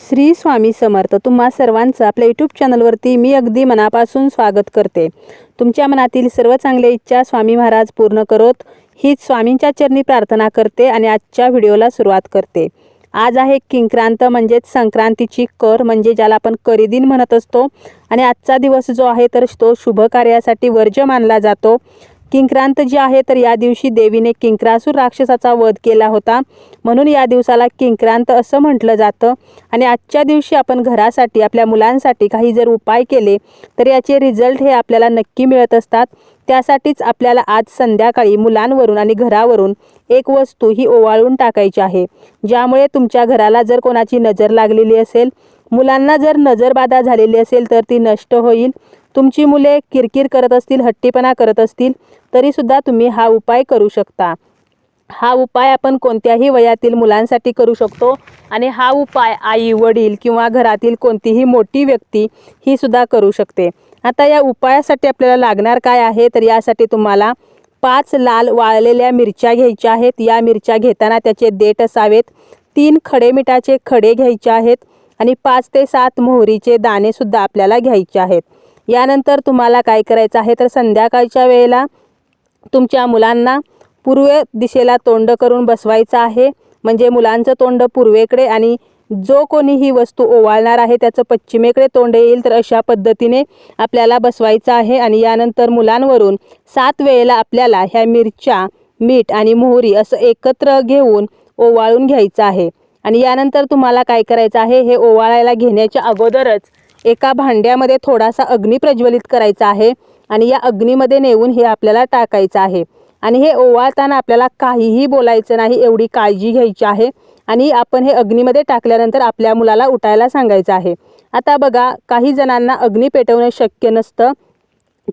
श्री स्वामी समर्थ. तुम्हा सर्वांचं आपल्या यूट्यूब चॅनलवरती मी अगदी मनापासून स्वागत करते. तुमच्या मनातील सर्व चांगल्या इच्छा स्वामी महाराज पूर्ण करोत. हीच स्वामींच्या चरणी प्रार्थना करते आणि आजच्या व्हिडिओला सुरुवात करते. आज आहे किंक्रांत म्हणजेच संक्रांतीची कर म्हणजे ज्याला आपण करीदिन म्हणत असतो. आणि आजचा दिवस जो आहे तर तो शुभ कार्यासाठी वर्ज मानला जातो. किंक्रांत जी आहे तर या दिवशी देवीने किंक्रासूर राक्षसाचा वध केला होता. म्हणून या दिवसाला किंक्रांत असं म्हटलं जातं. आणि आजच्या दिवशी आपण घरासाठी आपल्या मुलांसाठी काही जर उपाय केले तर याचे रिझल्ट हे आपल्याला नक्की मिळत असतात. त्यासाठीच आपल्याला आज संध्याकाळी मुलांवरून आणि घरावरून एक वस्तू ही ओवाळून टाकायची आहे. ज्यामुळे तुमच्या घराला जर कोणाची नजर लागलेली असेल मुलांना जर नजरबाधा झालेली असेल तर ती नष्ट होईल. तुमची मुले किरकिर करत असतील हट्टीपणा करत असतील तरीसुद्धा तुम्ही हा उपाय करू शकता. हा उपाय आपण कोणत्याही वयातील मुलांसाठी करू शकतो आणि हा उपाय आई वडील किंवा घरातील कोणतीही मोठी व्यक्ती ही सुद्धा करू शकते. आता या उपायासाठी आपल्याला लागणार काय आहे? तर यासाठी तुम्हाला पाच लाल वाळलेल्या मिरच्या घ्यायच्या आहेत. या मिरच्या घेताना त्याचे देठ असावेत. तीन खडे मिठाचे खडे घ्यायचे आहेत आणि पाच ते सात मोहरीचे दाणेसुद्धा आपल्याला घ्यायचे आहेत. यानंतर तुम्हाला काय करायचं आहे? तर संध्याकाळच्या वेळेला तुमच्या मुलांना पूर्व दिशेला तोंड करून बसवायचं आहे. म्हणजे मुलांचं तोंड पूर्वेकडे आणि जो कोणी ही वस्तू ओवाळणार आहे त्याचं पश्चिमेकडे तोंड येईल तर अशा पद्धतीने आपल्याला बसवायचं आहे. आणि यानंतर मुलांवरून सात वेळेला आपल्याला ह्या मिरच्या मीठ आणि मोहरी असं एकत्र घेऊन ओवाळून घ्यायचं आहे. आणि यानंतर तुम्हाला काय करायचं आहे? हे ओवाळायला घेण्याच्या अगोदरच एका भांड्यामध्ये थोडासा अग्नी प्रज्वलित करायचा आहे आणि या अग्नीमध्ये नेऊन हे आपल्याला टाकायचं आहे. आणि हे ओवाळताना आपल्याला काहीही बोलायचं नाही एवढी काळजी घ्यायची आहे. आणि आपण हे अग्नीमध्ये टाकल्यानंतर आपल्या मुलाला उठायला सांगायचं आहे. आता बघा काही जणांना अग्नी पेटवणं शक्य नसतं.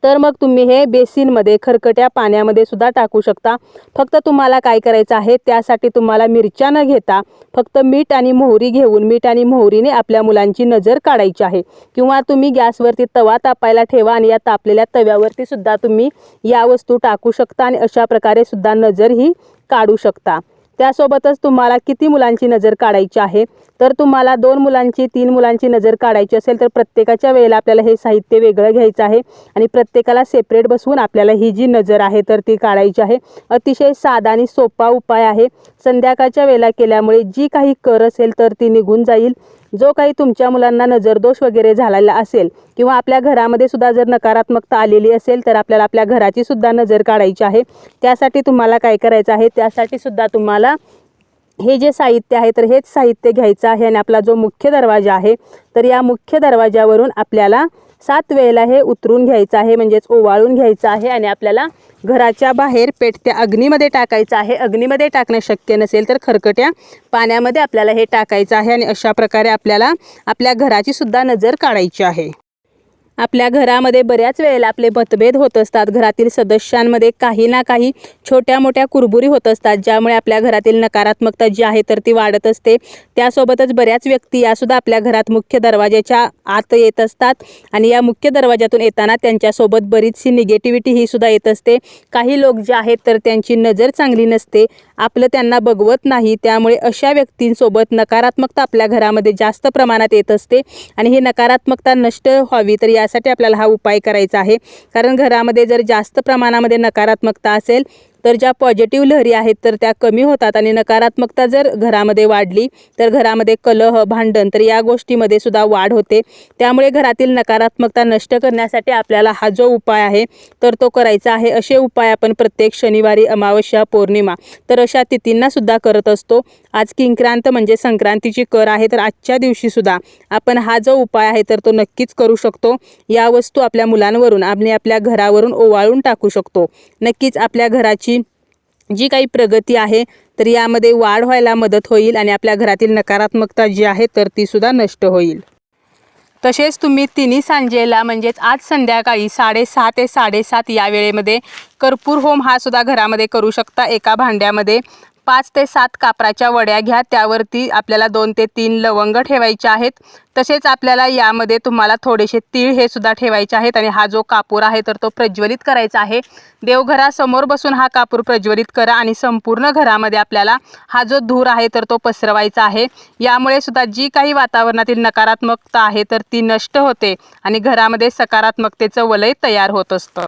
तर मग तुम्ही हे बेसिनमध्ये खरकट्या पाण्यामध्ये सुद्धा टाकू शकता. फक्त तुम्हाला काय करायचं आहे त्यासाठी तुम्हाला मिरच्या न घेता फक्त मीठ आणि मोहरी घेऊन मीठ आणि मोहरीने आपल्या मुलांची नजर काढायची आहे. किंवा तुम्ही गॅसवरती तवा तापायला ठेवा आणि या तापलेल्या तव्यावरती सुद्धा तुम्ही या वस्तू टाकू शकता आणि अशा प्रकारे सुद्धा नजर ही काढू शकता. त्यासोबतच तुम्हाला किती मुलांची नजर काढायची आहे? तर तुम्हाला दोन मुलांची तीन मुलांची नजर काढायची असेल तर प्रत्येकाच्या वेळेला आपल्याला हे साहित्य वेगळं घ्यायचं आहे आणि प्रत्येकाला सेपरेट बसवून आपल्याला ही जी नजर आहे तर ती काढायची आहे. अतिशय साधा आणि सोपा उपाय आहे. संध्याकाळच्या वेळेला केल्यामुळे जी काही कर असेल तर ती निघून जाईल. जो काही तुमच्या मुलांना नजरदोष वगैरे झालेला असेल किंवा आपल्या घरामध्ये सुद्धा जर नकारात्मकता आलेली असेल तर आपल्याला आपल्या घराची सुद्धा नजर काढायची आहे. त्यासाठी तुम्हाला काय करायचं आहे? त्यासाठी सुद्धा तुम्हाला हे जे साहित्य आहे तर हेच साहित्य घ्यायचं आहे आणि आपला जो मुख्य दरवाजा आहे तर या मुख्य दरवाजावरून आपल्याला सात वेळेला हे उतरून घ्यायचं आहे म्हणजेच ओवाळून घ्यायचं आहे आणि आपल्याला घराच्या बाहेर पेटत्या अग्नीमध्ये टाकायचं आहे. अग्नीमध्ये टाकणं शक्य नसेल तर खरकट्या पाण्यामध्ये आपल्याला हे टाकायचं आहे आणि अशा प्रकारे आपल्याला आपल्या घराची सुद्धा नजर काढायची आहे. आपल्या घरामध्ये बऱ्याच वेळेला आपले मतभेद होत असतात. घरातील सदस्यांमध्ये काही ना काही छोट्या मोठ्या कुरबुरी होत असतात. ज्यामुळे आपल्या घरातील नकारात्मकता जी आहे तर ती वाढत असते. त्यासोबतच बऱ्याच व्यक्ती यासुद्धा आपल्या घरात मुख्य दरवाजाच्या आत येत असतात आणि या मुख्य दरवाजातून येताना त्यांच्यासोबत बरीचशी निगेटिव्हिटी ही सुद्धा येत असते. काही लोक जे आहेत तर त्यांची नजर चांगली नसते. आपलं त्यांना बघवत नाही. त्यामुळे अशा व्यक्तींसोबत नकारात्मकता आपल्या घरामध्ये जास्त प्रमाणात येत असते. आणि ही नकारात्मकता नष्ट व्हावी तर यासाठी आपल्याला हा उपाय करायचा आहे. कारण घरामध्ये जर जास्त प्रमाणामध्ये नकारात्मकता असेल तर ज्या पॉझिटिव्ह लहरी आहेत तर त्या कमी होतात आणि नकारात्मकता जर घरामध्ये वाढली तर घरामध्ये कलह भांडण तर या गोष्टीमध्ये सुद्धा वाढ होते. त्यामुळे घरातील नकारात्मकता नष्ट करण्यासाठी आपल्याला हा जो उपाय आहे तर तो करायचा आहे. असे उपाय आपण प्रत्येक शनिवारी अमावस्या पौर्णिमा तर अशा तिथींना सुद्धा करत असतो. आज किंक्रांत म्हणजे संक्रांतीची कर आहे तर आजच्या दिवशी सुद्धा आपण हा जो उपाय आहे तर तो नक्कीच करू शकतो. या वस्तू आपल्या मुलांवरून आणि आपल्या घरावरून ओवाळून टाकू शकतो. नक्कीच आपल्या घराची जी काही प्रगती आहे तर यामध्ये वाढ व्हायला मदत होईल आणि आपल्या घरातील नकारात्मकता जी आहे तर तीसुद्धा नष्ट होईल. तसेच तुम्ही तिन्ही सांजेला म्हणजेच आज संध्याकाळी साडेसहा ते साडेसात या वेळेमध्ये कर्पूर होम हा सुद्धा घरामध्ये करू शकता एका भांड्यामध्ये. पाच ते सात कापराच्या वड्या घ्या. त्यावरती आपल्याला दोन ते तीन लवंग ठेवायचे आहेत. तसेच आपल्याला यामध्ये तुम्हाला थोडेसे तीळ हे सुद्धा ठेवायचे आहेत आणि हा जो कापूर आहे तर तो प्रज्वलित करायचा आहे. देवघरासमोर बसून हा कापूर प्रज्वलित करा आणि संपूर्ण घरामध्ये आपल्याला हा जो धूर आहे तर तो पसरवायचा आहे. यामुळे सुद्धा जी काही वातावरणातील नकारात्मकता आहे तर ती नष्ट होते आणि घरामध्ये सकारात्मकतेचं वलय तयार होत असतं.